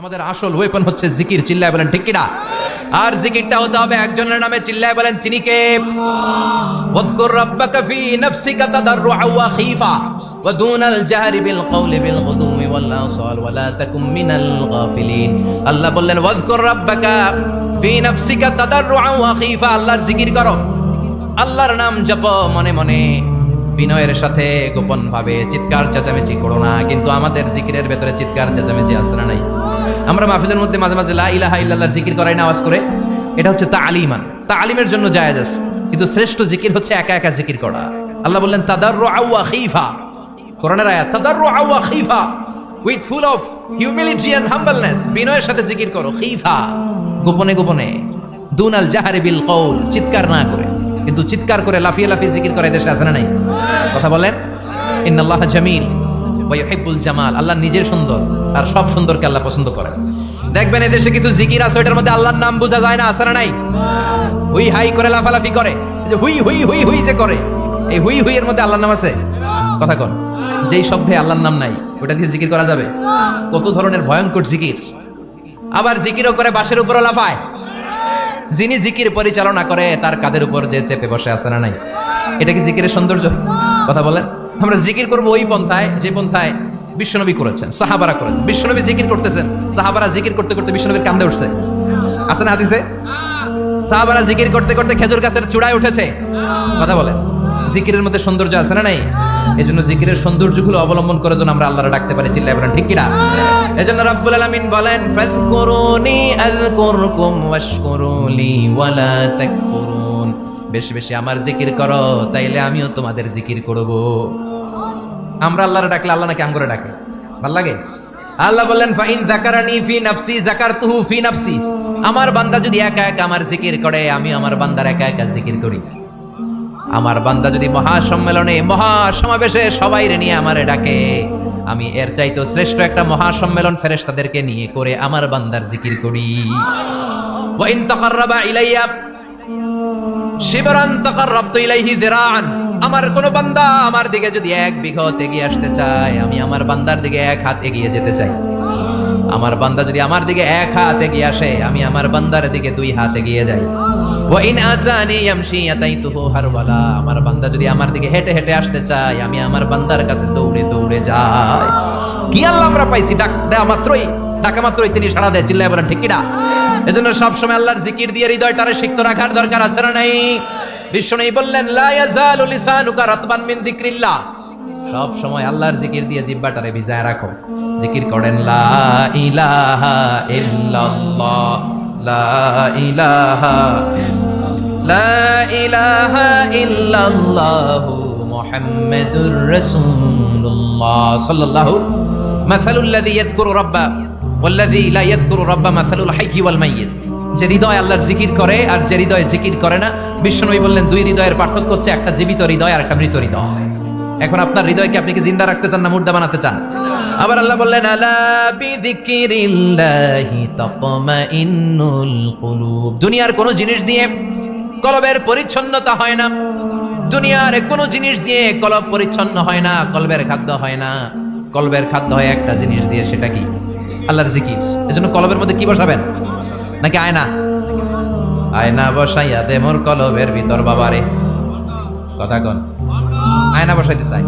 আমাদের আসল ওয়েপন হচ্ছে জিকির, চিল্লায় বলেন, ঠিক কিনা? আর জিকিরটা হতে হবে একজনের নামে, চিল্লায় বলেন, চিনি কে? ওয়াজকুর রাব্বাকা ফি নাফসিকা তাদাররুআ ওয়া খীফা, ওয়া দুনাল জাহরি বিল বিল গুদুমি ওয়াল আসাল তাকুম মিনাল গাফিলিন। আল্লাহ বললেন, ওয়াজকুর রাব্বাকা ফি নাফসিকা তাদাররুআ ওয়া খীফা, আল্লাহর জিকির করো। আল্লাহর নাম জপ মনে মনে। বিনয়ের সাথে গোপন ভাবে চিৎকার চেঁচামেচি করো না, কিন্তু আমাদের জিকিরের ভেতরে চিৎকার চেঁচামেচি আসরা নাই। আমরা মাহফিদের মধ্যে মাঝে মাঝে লা ইলাহা ইল্লাল্লাহর জিকির করাই না আওয়াজ করে এটা হচ্ছে তালিমান। তালিমের জন্য জায়েজ আছে। কিন্তু শ্রেষ্ঠ জিকির হচ্ছে একা একা জিকির করা। আল্লাহ বললেন তাদাররু আওয়া খিফা। কোরআনের আয়াত তাদাররু আওয়া খিফা। With full of humility and humbleness বিনয়ের সাথে জিকির করো। খিফা, গোপনে গোপনে। দুনাল জাহারে বিল কৌল চিৎকার না করে। কিন্তু চিৎকার করে লাফিয়ে লাফিয়ে জিকির করে দেশে আসে না নাই? কথা বলেন? ইন্নাল্লাহ জামিল ওয়া ইউহিব্বুল জামাল। আল্লাহ নিজের সুন্দর। আর সব সুন্দরকে আল্লাহ পছন্দ করেন। দেখবেন এদেশে কিছু জিকির আছে ওটার মধ্যে আল্লাহর নাম বোঝা যায় না আসে না নাই? হুই হাই করে, লাফালাফি করে যে হুই হুই হুই হুই যে করে, এই হুই হুই এর মধ্যে আল্লাহর নাম আছে? কথা কন, যেই শব্দে আল্লাহর নাম নাই ওটা দিয়ে জিকির করা যাবে? কত ধরনের ভয়ঙ্কর জিকির। আবার জিকিরও করে বাসের উপর লাফায়। যিনি জিকির পরিচালনা করে, তার কাদের উপর যে চেপে বসে, আছে না নাই? এটা কি জিকিরের সৌন্দর্য? কথা বলেন। আমরা জিকির করব ওই পন্থায়, যে পন্থায় বিশ্বনবী করেছেন, সাহাবারা করেছেন। বিশ্বনবী জিকির করতেছেন, সাহাবারা জিকির করতে করতে বিশ্বনবীর কান্দে উঠছে। আছে না হাদিসে? সাহাবারা জিকির করতে করতে খেজুর গাছের চূড়ায় উঠেছে। কথা বলেন। জিকিরের মধ্যে সৌন্দর্য আছে না নাই? এই জন্য জিকিরের সৌন্দর্যগুলো অবলম্বন করে যেন আমরা আল্লাহরা ডাকতে পারি চিল্লাই বলেন, ঠিক কিনা? এই জন্য রব্বুল আলামিন বলেন, ফাযকুরুনি আযকুরকুম ওয়াশকুরুলি ওয়ালা তাকফুরুন। বেশি বেশি আমার জিকির করো, তাইলে আমিও তোমাদের জিকির করব। আমরা আল্লাহরে ডাকলে আল্লাহ নাকি আম করে ডাকে? ভালো লাগে? আল্লাহ বললেন, ফাইন জাকারানি ফি নাফসি জাকারতুহু ফি নাফসি। আমার বান্দা যদি একা একা আমার জিকির করে, আমি আমার বান্দার একা একা জিকির করি। আমার বান্দা যদি মহাসম্মেলনে, মহাসমাবেশে সবাই রে নিয়ে আমারে ডাকে, আমি এর চাইতো শ্রেষ্ঠ একটা মহাসম্মেলন ফেরেশতাদেরকে নিয়ে করে আমার বান্দার জিকির করি। ওয়া ইন তাকাররাবা ইলাইয়া, শিবরান তাকাররাবতু ইলাইহি যিরাআন। আমার কোন বান্দা আমার দিকে যদি এক বিঘত এগিয়ে আসতে চায়, আমি আমার বান্দার দিকে এক হাত এগিয়ে যেতে চাই। আমার বান্দা যদি আমার দিকে এক হাত এগিয়ে আসে, আমি আমার বান্দার দিকে দুই হাত এগিয়ে যাই। আমার বান্দা যদি আমার দিকে হেঁটে হেঁটে আসতে আমি আমার বান্দার কাছে দৌড়ে দৌড়ে যাই। কি আল্লাহ আমরা পাইছি? ডাক দেওয়া মাত্রই, ডাকা মাত্রই তিনি সাড়া দেয়, চিল্লায় বলেন ঠিক এজন্য সবসময় আল্লাহর জিকির দিয়ে হৃদয়টারে সিক্ত রাখার দরকার আছে না নাই? বিষ্ণু বললেন যিকরিল্লাহ। সব সময় আল্লাহর জিকির দিয়ে জিব্বাটারে ভিজায় রাখো। জিকির করেন, লা ইলাহা ইল্লাল্লাহ। লা ইলাহা লা ইলাহা ইল্লাল্লাহ মুহাম্মাদুর রাসূলুল্লাহ। সাল্লাল্লাহু মাসালুল লাযী ইয়াযকুরু রাব্বা লা ইয়াযকুরু রাব্বা মাসালুল হাইয়্যি ওয়াল মাইয়িত। যে হৃদয় আল্লাহর জিকির করে আর যে হৃদয় জিকির করে না, বিশ্বনবী বললেন, দুই হৃদয়ের পার্থক্য হচ্ছে একটা জীবিত হৃদয় আর একটা মৃত হৃদয়। এখন আপনার হৃদয়কে আপনি কি জিন্দা রাখতে চান না মুর্দা বানাতে চান? আবার আল্লাহ বললেন দুনিয়ার কোনো জিনিস দিয়ে কলবের পরিচ্ছন্নতা হয় না। দুনিয়ার কোনো জিনিস দিয়ে কলব পরিচ্ছন্ন হয় না, কলবের খাদ্য হয় না। কলবের খাদ্য হয় একটা জিনিস দিয়ে, সেটা কি? আল্লাহর জিকির। এজন্য কলবের মধ্যে কি বসাবেন? নাকি আয়না? আয়না বসাইয়া দে মোর কলবের ভিতর বাবারে। কথা কন। আয়না বসাইতে চাই।